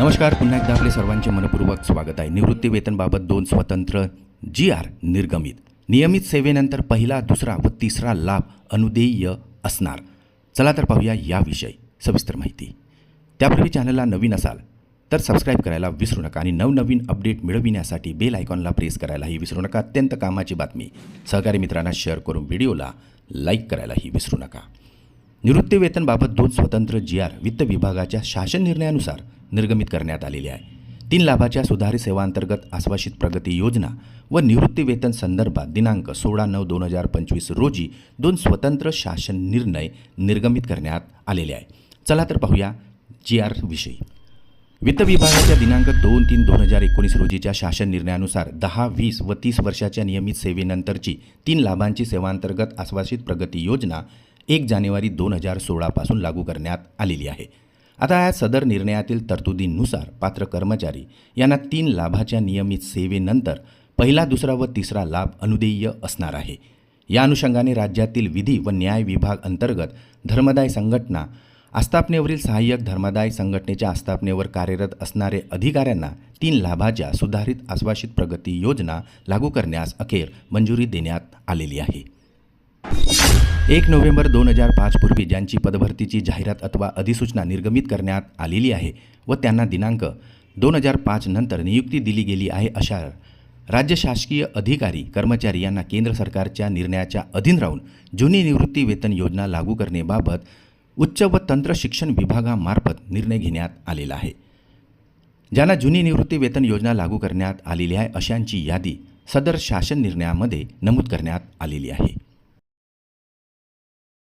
नमस्कार पुन्हा एकदा आपले सर्वांचे मनपूर्वक स्वागत आहे. निवृत्ती वेतनबाबत दोन स्वतंत्र जी आर निर्गमित. नियमित सेवेनंतर पहिला दुसरा व तिसरा लाभ अनुदेय असणार. चला तर पाहूया याविषयी सविस्तर माहिती. त्यापूर्वी चॅनलला नवीन असाल तर सबस्क्राईब करायला विसरू नका आणि नवनवीन अपडेट मिळविण्यासाठी बेल आयकॉनला प्रेस करायलाही विसरू नका. अत्यंत कामाची बातमी. सहकारी मित्रांना शेअर करून व्हिडिओला लाईक करायलाही विसरू नका. निवृत्तीवेतनबाबत दोन स्वतंत्र जी आर वित्त विभागाच्या शासन निर्णयानुसार निर्गमित करण्यात आलेले आहे. तीन लाभाच्या सुधारित सेवांतर्गत आश्वासित प्रगती योजना व निवृत्तीवेतन संदर्भात दिनांक सोळा नऊ दोन हजार पंचवीस रोजी दोन स्वतंत्र शासन निर्णय निर्गमित करण्यात आलेले आहे. चला तर पाहूया जी आर विषयी. वित्त विभागाच्या दिनांक दोन तीन दोन हजार एकोणीस रोजीच्या शासन निर्णयानुसार दहा वीस व तीस वर्षाच्या नियमित सेवेनंतरची तीन लाभांची सेवांतर्गत आश्वासित प्रगती योजना एक जानेवारी दोन हजार सोळापासून लागू करण्यात आलेली आहे. आता या सदर निर्णयातील तरतुदींनुसार पात्र कर्मचारी यांना तीन लाभाच्या नियमित सेवेनंतर पहिला दुसरा व तिसरा लाभ अनुदेय असणार आहे. या अनुषंगाने राज्यातील विधी व न्याय विभाग अंतर्गत धर्मदाय संघटना आस्थापनेवरील सहाय्यक धर्मदाय संघटनेच्या आस्थापनेवर कार्यरत असणारे अधिकाऱ्यांना तीन लाभाच्या सुधारित आश्वासित प्रगती योजना लागू करण्यास अखेर मंजुरी देण्यात आलेली आहे. एक नोव्हेंबर दोन हजार पाच पूर्वी ज्यांची पदभरतीची जाहिरात अथवा अधिसूचना निर्गमित करण्यात आलेली आहे व त्यांना दिनांक दोन हजार पाच नंतर नियुक्ती दिली गेली आहे अशा राज्य शासकीय अधिकारी कर्मचारी यांना केंद्र सरकारच्या निर्णयाच्या अधीन राहून जुनी निवृत्ती वेतन योजना लागू करण्याबाबत उच्च व तंत्र शिक्षण विभागामार्फत निर्णय घेण्यात आलेला आहे. ज्यांना जुनी निवृत्ती वेतन योजना लागू करण्यात आलेली आहे अशांची यादी सदर शासन निर्णयामध्ये नमूद करण्यात आलेली आहे.